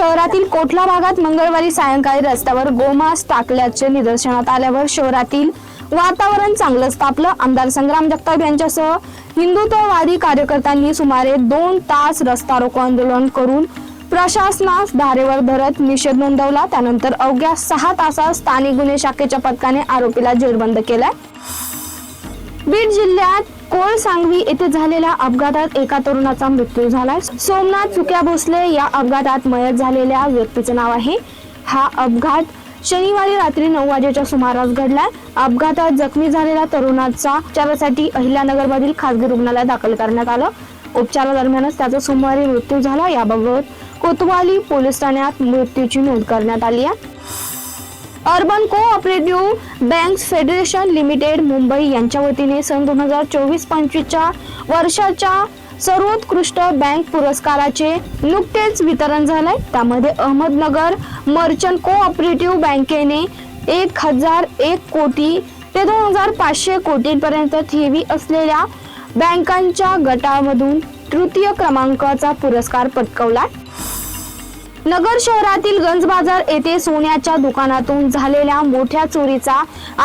शहरातील कोटला भागात मंगळवारी सायंकाळी रस्त्यावर गोमांस टाकल्याचे निदर्शनात आल्यावर शहरातील वातावरण चांगलंच तापलं. आमदार संग्राम जगताप यांच्यासह हिंदुत्ववादी कार्यकर्त्यांनी सुमारे दोन तास रस्ता रोको आंदोलन करून प्रशासनास धारेवर धरत निषेध नोंदवला. त्यानंतर अवघ्या सहा तासात स्थानिक गुन्हे शाखेच्या पथकाने आरोपीला जेरबंद केलाय. बीड जिल्ह्यात कोळ सांगवी येथे झालेल्या अपघातात एका तरुणाचा मृत्यू झाला. सोमनाथ चुक्या भोसले या अपघातात मयत झालेल्या व्यक्तीचे नाव आहे. हा अपघात शनिवारी रात्री नऊ वाजेच्या सुमारास घडला. अपघातात जखमी झालेल्या तरुणाचा उपचारासाठी अहिल्यानगरमधील खासगी रुग्णालयात दाखल करण्यात आलं. उपचारादरम्यानच त्याचा सोमवारी मृत्यू झाला. याबाबत कोतवाली पोलीस ठाण्यात मृत्यूची नोंद करण्यात आली आहे. Urban cooperative banks federation limited Mumbai यांच्या वतीने सन दोन हजार चोवीस पंचवीसच्या वर्षाच्या सर्वोत्कृष्ट बँक पुरस्काराचे नुकतेच वितरण झालंय. त्यामध्ये अहमदनगर मर्चंट कोऑपरेटिव्ह बँकेने एक हजार एक कोटी ते दोन हजार पाचशे कोटींपर्यंत ठेवी असलेल्या बँकांच्या गटामधून तृतीय क्रमांकाचा पुरस्कार पटकावला नगर शहरातील गंज बाजार येथे सोन्याच्या दुकानातून झालेल्या मोठ्या चोरीचा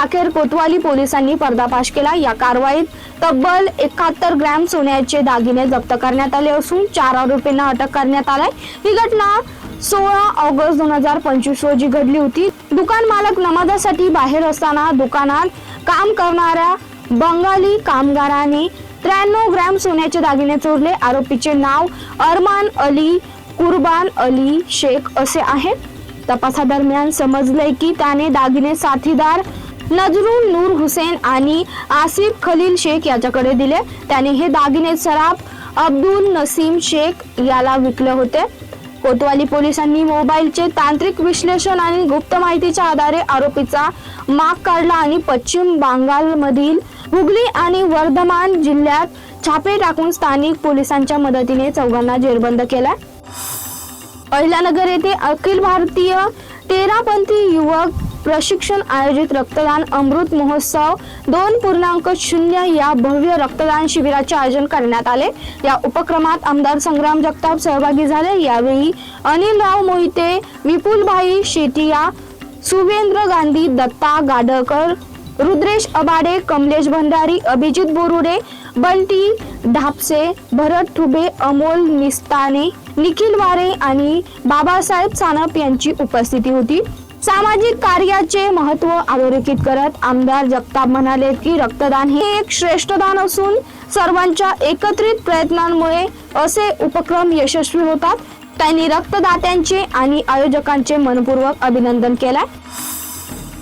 अखेर कोतवाली पोलिसांनी पर्दाफाश केला. या कारवाईत तब्बल एकाहत्तर ग्रॅम सोन्याचे दागिने जप्त करण्यात आले असून चार आरोपींना अटक करण्यात आलाय. ही घटना सोळा ऑगस्ट दोन हजार पंचवीस रोजी घडली होती. दुकान मालक नमाजासाठी बाहेर असताना दुकानात काम करणाऱ्या बंगाली कामगाराने त्र्याण्णव ग्रॅम सोन्याचे दागिने चोरले. आरोपीचे नाव अरमान अली कुर्बान अली शेख असे आहे तपासादरम्यान समजलंय की त्याने दागिने साथीदार नजरुल नूर हुसेन आणि आसिफ खलील शेख याच्याकडे दिले. त्याने हे दागिने सराफ अब्दुल नसीम शेख याला विकले होते. कोतवाली पोलिसांनी मोबाईलचे तांत्रिक विश्लेषण आणि गुप्त माहितीच्या आधारे आरोपीचा माग काढला आणि पश्चिम बंगालमधील हुगली आणि वर्धमान जिल्ह्यात छापे टाकून स्थानिक पोलिसांच्या मदतीने चौघांना जेरबंद केला अहिल्यानगर येथे अखिल भारतीय तेरापंथी युवक प्रशिक्षण आयोजित रक्तदान अमृत महोत्सव दोन पूर्णांक शून्य या भव्य रक्तदान शिबिराचे आयोजन करण्यात आले. या उपक्रमात आमदार संग्राम जगताप सहभागी झाले. यावेळी अनिलराव मोहिते विपुलभाई शेटिया सुवेंद्र गांधी दत्ता गाडकर रुद्रेश अबाडे कमलेश भंडारी अभिजित बोरुडे बंटी धापसे भरत ठुबे अमोल निस्ताने निखिल वारे आणि बाबासाहेब सानप यांची उपस्थिती होती. सामाजिक कार्याचे महत्त्व अधोरेखित करत आमदार जगताप म्हणाले की रक्तदान हे एक श्रेष्ठ दान असून सर्वांच्या एकत्रित प्रयत्नांमुळे असे उपक्रम यशस्वी होतात. त्यांनी रक्तदात्यांचे आणि आयोजकांचे मनपूर्वक अभिनंदन केलं